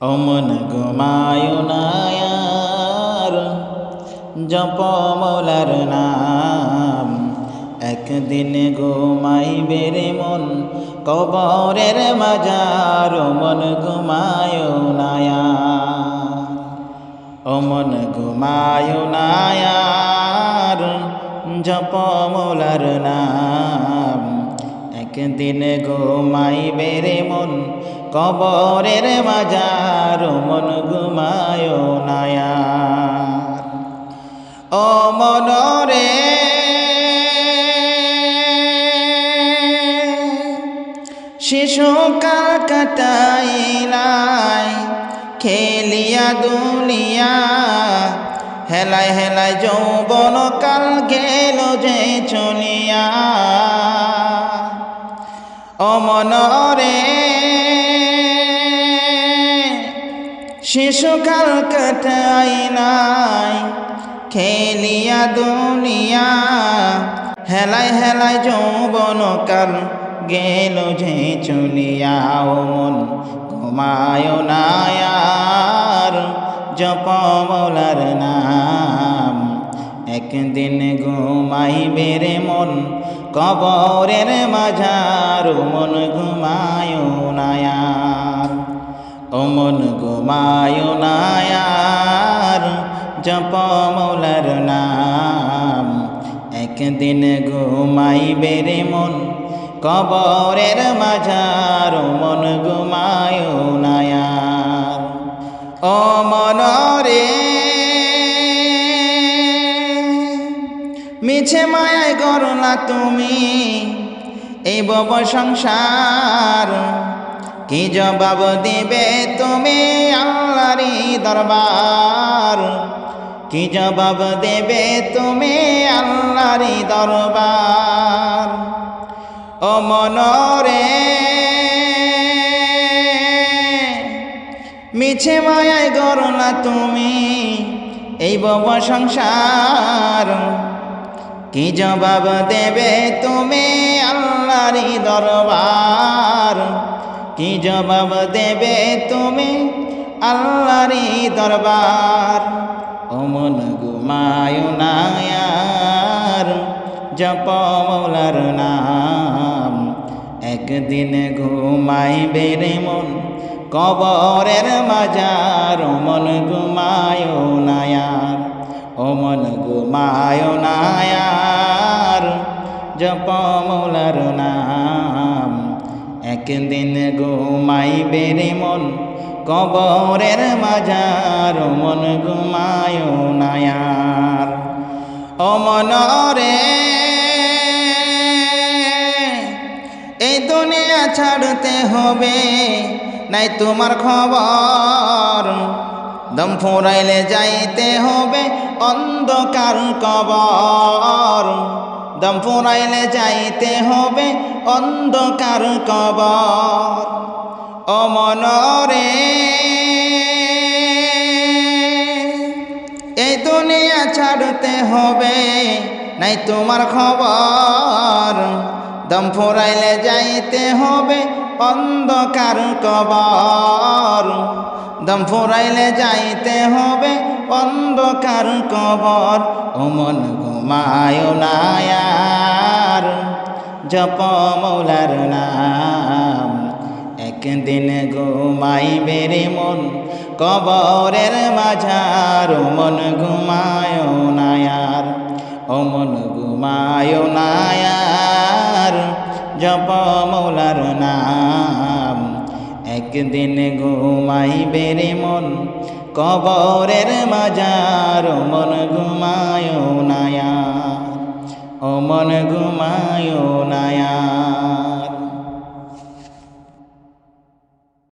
অমন ঘুমায় নায়ার জপ মৌলার নাম, একদিন ঘুমাইবে রে মন, কবরের মাজার মন ঘুমায় নায়ার অমন ঘুমায় নায়ার জপ মৌলার নাম, একদিন ঘুমাইবে রে মন কবরের মাজার, মন ঘুমায় নায়ার ও মনরে শিশুকাল কাটাইলাই খেলিয়া দুলিয়া হেলায় হেলায় যৌবন কাল গেল যে চলিয়া। অমনরে শিশুকাল কাটাইলাই খেলিয়া দুলিয়া। হেলায় হেলায় যৌবন কাল গেল যে চলিয়া মন ঘুমায় নায়ার জপ মৌলার নাম। একদিন ঘুমাইবে রে মন কবরের মাঝার মন ঘুমায় নায়ার ও মন ঘুমায় নায়ার জপ মৌলার নাম। একদিন ঘুমাইবে রে মন, কবরের মাঝার মন ঘুমায় নায়ার ও মনরে মিছে মায়ায় গরলা তুমি এই বব সংসার। কি জবাব দিবে তুমি আল্লাহরি দরবার? কি জবাব দেবে তুমি আল্লাহরি দরবার? ও মনরে, মিছে মায়ায় না তুমি এই বব সংসার। কি জবাব দেবে তুমি আল্লাহরি দরবার? কি জবাব দেবে তুমি? আল্লাহরি দরবার। অমন ঘুমায় নায়ার জপ মৌলার নাম। একদিন ঘুমাই রে মন কবরের মাজার। অমন ঘুমায় নায়ার অমন ঘুমায় নায়ার জপ মৌলার নাম। একদিন ঘুমাইবে রে মন, কবরের মাজার, মন ঘুমায় নায়ার অমন রে এই দুনিয়া ছাড়তে হবে, নাই তোমার খবর। দম ফুরাইলে যাইতে হবে, অন্ধকার কবর। দম ফুরাইলে যাইতে হবে অন্ধকার কবর। অমনরে এই দুনিয়া ছাড়তে হবে, নাই তোমার খবর। দম ফুরাইলে যাইতে হবে অন্ধকার কবর। দম ফুরাইলে যাইতে হবে, অন্ধকার কবর ওমন ঘুমায় নায়ার জপ মৌলার নাম, একদিন ঘুমাইবে রে মন, কবরের মাঝার মন ঘুমায় নায়ার ও মন ঘুমায় নায়ার জপ মৌলার নাম। একদিন ঘুমাইবে রে মন কবরের মাজার মন ঘুমায় নায়া ও মন ঘুমায় নায়ার